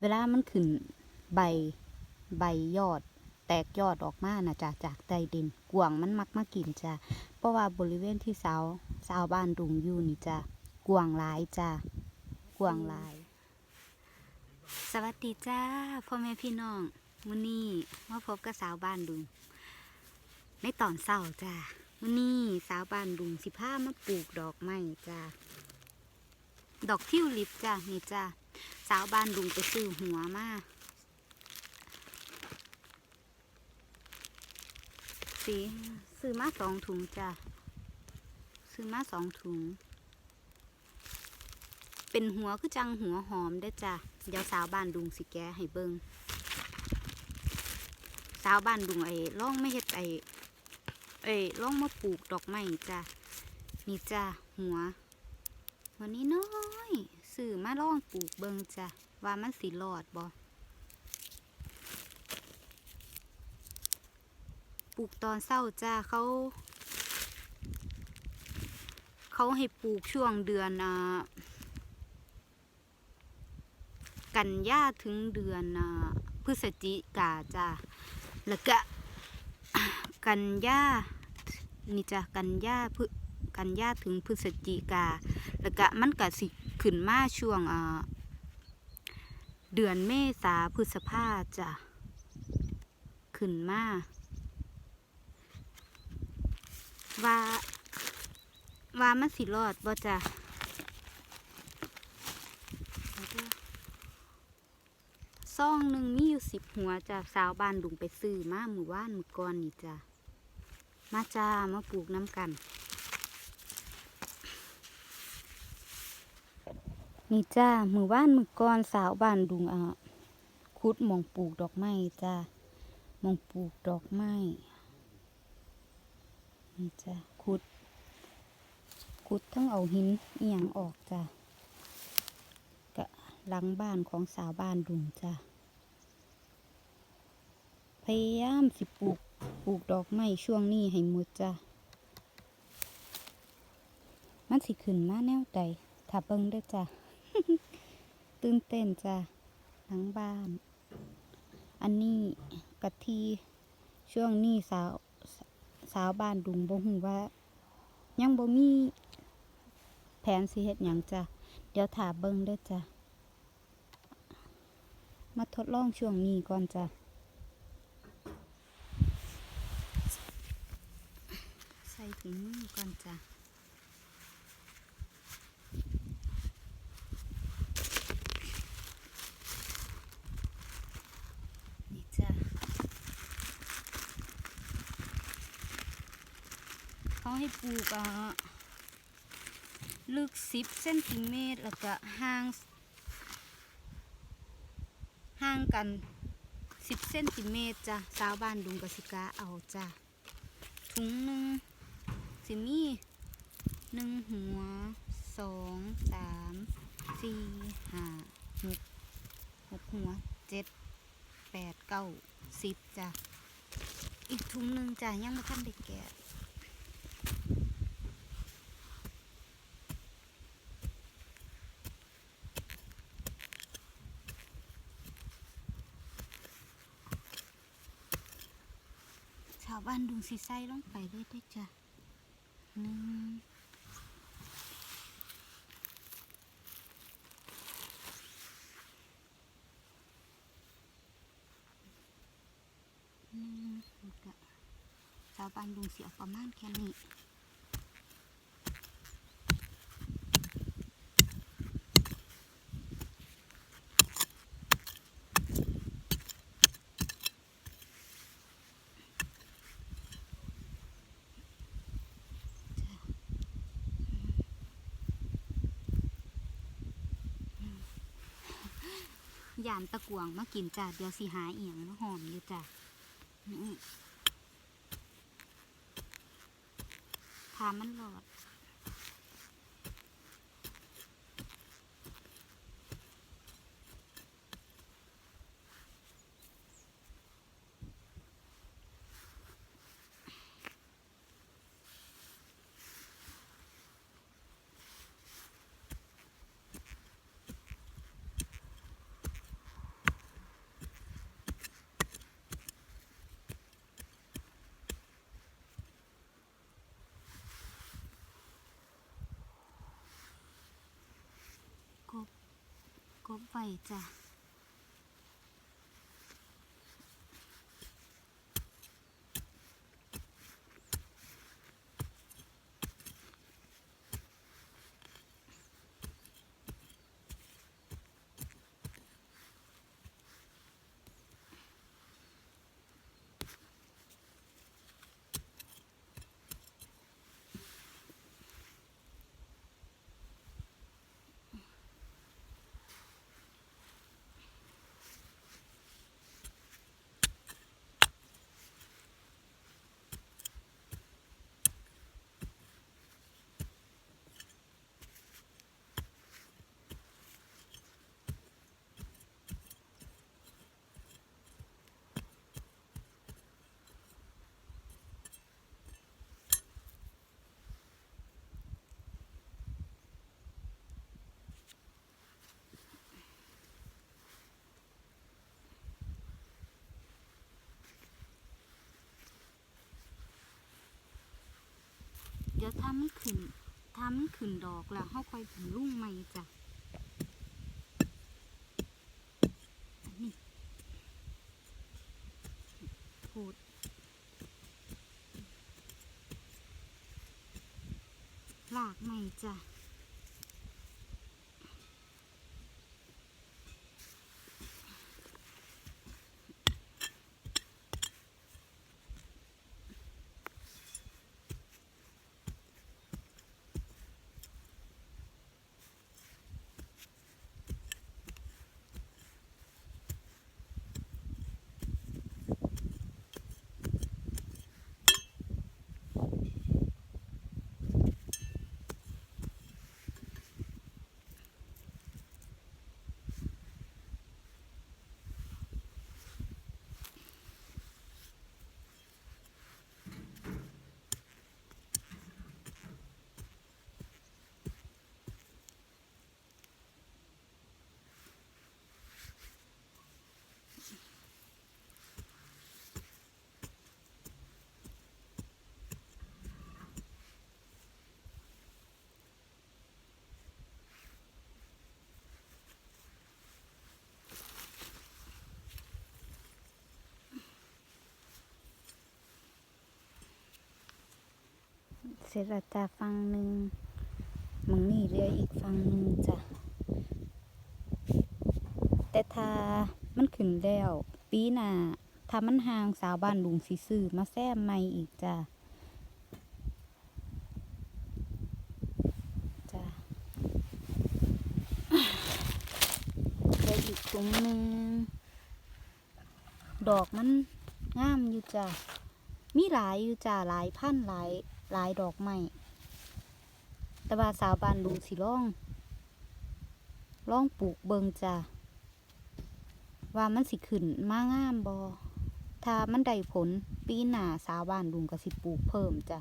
เวลามันขึ้นใบใบยอด แตกยอดออกมานะจ้ะจากใต้ดินกวางมันมักมากินจ้ะเพราะว่าบริเวณที่สาวสาวบ้านดุงอยู่นี่จ้ะกวางหลายจ้ะกวางหลาย สวัสดีจ้าพ่อแม่พี่น้องมื้อนี้มาพบกับสาวบ้านดุงในตอนเช้าจ้ามื้อนี้สาวบ้านดุงสิพามาปลูกดอกไม้จ้าดอกทิวลิปจ้านี่จ้า สาวบ้านดุงไปซื้อหัวมาสีซื้อมาสองถุงจ้าซื้อมาสองถุง เป็นหัวคือจังหัวหอมได้จ้ะ เดี๋ยวสาวบ้านดุงสิแกให้เบิงสาวบ้านดุงไอ้ล่องไม่เฮ็ดไอ้เอ้ยล่องมาปลูกดอกไม้จ้ะ นี่จ้ะหัวหัวนี้น้อย ซื้อมาล่องปลูกเบิงจ้ะว่ามันสิรอดบ่ปลูกตอนเศร้าจ้ะเขาเขาให้ปลูกช่วงเดือนอ่ากันยาถึงเดือนอ่าพฤศจิกาจ้ะแล้วก็กันยานี่จ้ะกันยาพฤ กันยาถึงพฤศจิกา แล้วก็มันก็สิขึ้นมาช่วงเดือนเมษาพฤษภาจ้ะ ขึ้นมา ว่า ว่ามันสิรอดบ่จ้ะซองหนึ่งมีอยู่สิบหัวจากสาวบ้านดุงไปซื้อมาหมู่บ้านหมู่ก่อนนี่จ้ะมาจ้ามาปลูกน้ำกัน นี่จ้าหมู่บ้านหมู่ก่อนสาวบ้านดุงอะคุดมองปลูกดอกไม้จ้ามองปลูกดอกไม้นี่จ้าคุด คุดทั้งเอาหินเอียงออกจ้ากะหลังบ้านของสาวบ้านดุงจ้ะพยายามสิปลูกปลูกดอกไม้ช่วงนี้ให้หมดจ้ะมันสิขึ้นมาแนวใดถ้าเบิ่งเด้จ้ะ ตื่นเต้นจ้ะหลังบ้าน อันนี้กะทีช่วงนี้สาวสาวบ้านดุงบ่ฮู้ว่า ยังบ่มีแผนสิเฮ็ดหยังจ้ะเดี๋ยวถาเบิ่งเด้อจ้ะมาทดลองช่วงนี้ก่อนจ้ะใส่ถุงมือก่อนจ้ะ นี่จ้ะ เขาให้ปลูกอะลึกสิบเซนติเมตรแล้วก็ห่างห่างกันสิบเซนติเมตรจ้ะสาวบ้านดุงกสิกาเอาจ้ะถุงหนึ่งสิมีหนึ่งหัวสองสามสี่ห้าหกหกหัวเจ็ดแปดเก้าสิบจ้ะอีกถุงหนึ่งจ้ะยังไม่ทันได้แกะ บ้านดุงสีไส้ลงไปเลยด้วยจ้ะหนึ่งหนึ่งก็ชาวบ้านดุงเสียประมาณแค่นี้ ยานตะกวงมากินจ้ะเดี๋ยวสิหาเอียงหอมอยู่จ้ะถามันหลอด บไวจ้ะ ยวถ้ามันขึ้นถ้ามันขึ้นดอกแล้วเขาค่อยผุลุ่งใหม่จ้ะอันนี้พูดลากใหม่จ้ะ เสร็จแล้วจ้ะฟังหนึ่งมึงนี่เหลืออีกฟังหนึ่งจ้ะแต่ถ้ามันขึ้นแล้ว ปีหน้าถ้ามันห่างสาวบ้านลุงสิซื้อมาแซมใหม่อีกจ้ะจ้ะเหลืออีกถุงหนึ่งดอกมันงามอยู่จ้ะมีหลายอยู่จ้าหลายพันหลาย หลายดอกไม้แต่ว่าสาวบ้านดูสิล่องล่องปลูกเบิงจ้าว่ามันสิขึ้นมางามบอถ้ามันได้ผลปีหน้าสาวบ้านลุงก็สิปลูกเพิ่มจ้ะ